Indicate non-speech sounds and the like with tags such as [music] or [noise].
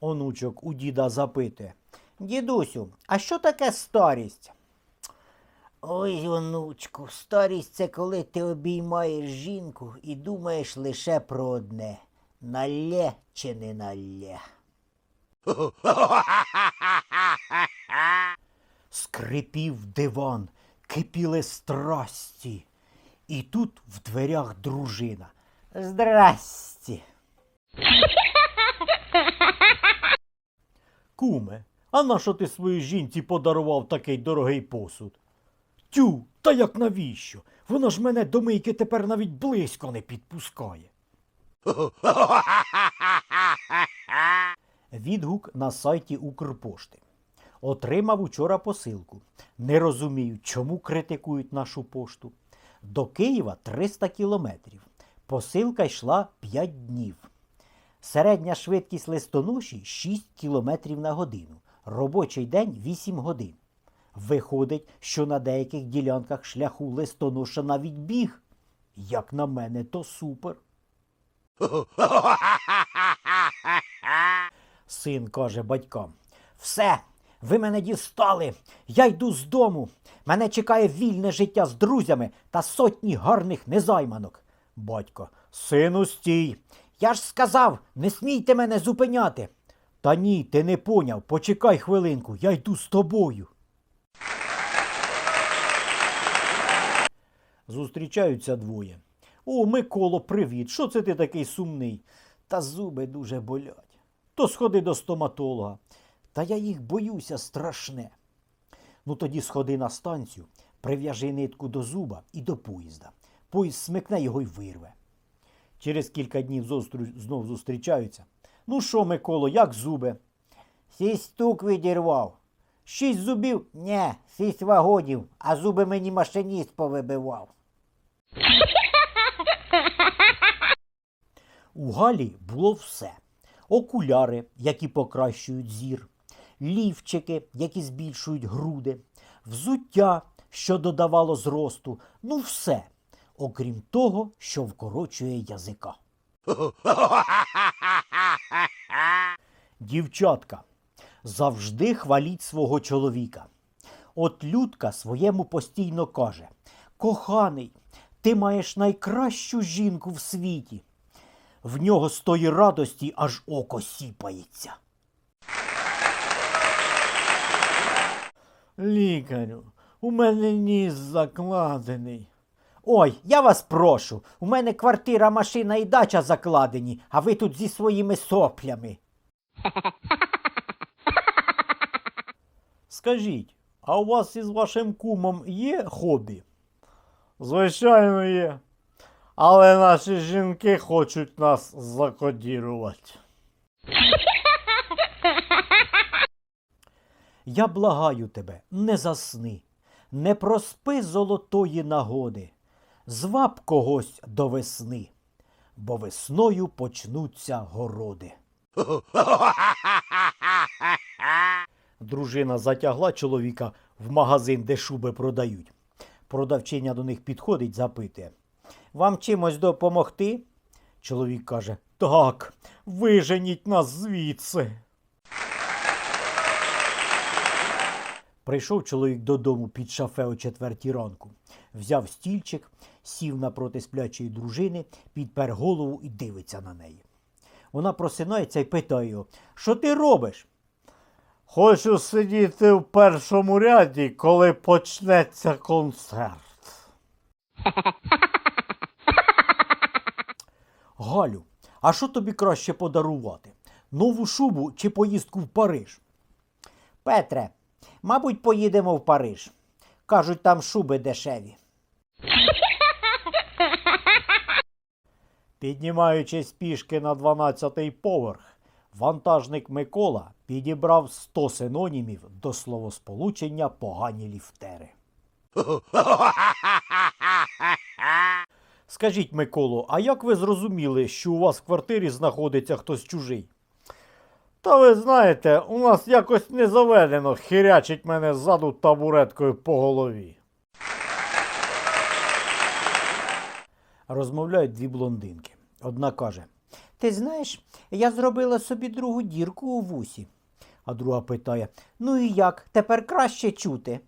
Онучок у діда запитує. Дідусю, а що таке старість? Ой, онучку, старість це коли ти обіймаєш жінку і думаєш лише про одне. Налє чи не налє. Скрипів диван, кипіли страсті. І тут в дверях дружина. Здрасті. Куме, а на що ти своїй жінці подарував такий дорогий посуд? Тю, та як навіщо? Вона ж мене до мийки тепер навіть близько не підпускає. Відгук на сайті Укрпошти. Отримав учора посилку. Не розумію, чому критикують нашу пошту. До Києва 300 кілометрів. Посилка йшла 5 днів. Середня швидкість листоноші 6 кілометрів на годину. Робочий день 8 годин. Виходить, що на деяких ділянках шляху листоноша навіть біг. Як на мене, то супер. Син каже батькам: Все, ви мене дістали. Я йду з дому. Мене чекає вільне життя з друзями та сотні гарних незайманок. Батько, сину, стій. Я ж сказав, не смійте мене зупиняти. Та ні, ти не поняв. Почекай хвилинку, я йду з тобою. Зустрічаються двоє. О, Миколо, привіт. Що це ти такий сумний? Та зуби дуже болять. То сходи до стоматолога. Та я їх боюся страшне. Ну тоді сходи на станцію, прив'яжи нитку до зуба і до поїзда. Поїзд смикне його й вирве. Через кілька днів зострю... знов зустрічаються. Ну що, Миколо, як зуби? Сість стук відірвав. Шість зубів? Нє, шість вагонів, а зуби мені машиніст повибивав. У Галі було все: окуляри, які покращують зір, лівчики, які збільшують груди, взуття, що додавало зросту, ну все, окрім того, що вкорочує язика. Дівчатка, завжди хваліть свого чоловіка. От Людка своєму постійно каже: Коханий, ти маєш найкращу жінку в світі. В нього з тої радості аж око сіпається. Лікарю, у мене ніс закладений. Ой, я вас прошу, у мене квартира, машина і дача закладені, а ви тут зі своїми соплями. Скажіть, а у вас із вашим кумом є хобі? Звичайно, є. Але наші жінки хочуть нас закодірувати. Я благаю тебе, не засни, не проспи золотої нагоди, зваб когось до весни, бо весною почнуться городи. Дружина затягла чоловіка в магазин, де шуби продають. Продавчиня до них підходить, запитує. Вам чимось допомогти? Чоловік каже: Так, виженіть нас звідси. Прийшов чоловік додому під шафе о четвертій ранку, взяв стільчик, сів напроти сплячої дружини, підпер голову і дивиться на неї. Вона просинається і питає його, що ти робиш? Хочу сидіти в першому ряді, коли почнеться концерт. [laughs] Галю, а що тобі краще подарувати? Нову шубу чи поїздку в Париж? Петре, мабуть, поїдемо в Париж. Кажуть, там шуби дешеві. Піднімаючись пішки на 12-й поверх, вантажник Микола підібрав 100 синонімів до словосполучення погані ліфтери. Скажіть, Миколо, а як ви зрозуміли, що у вас в квартирі знаходиться хтось чужий? Та ви знаєте, у нас якось не заведено хірячить мене ззаду табуреткою по голові. Розмовляють дві блондинки. Одна каже: Ти знаєш, я зробила собі другу дірку у вусі. А друга питає: Ну і як, тепер краще чути?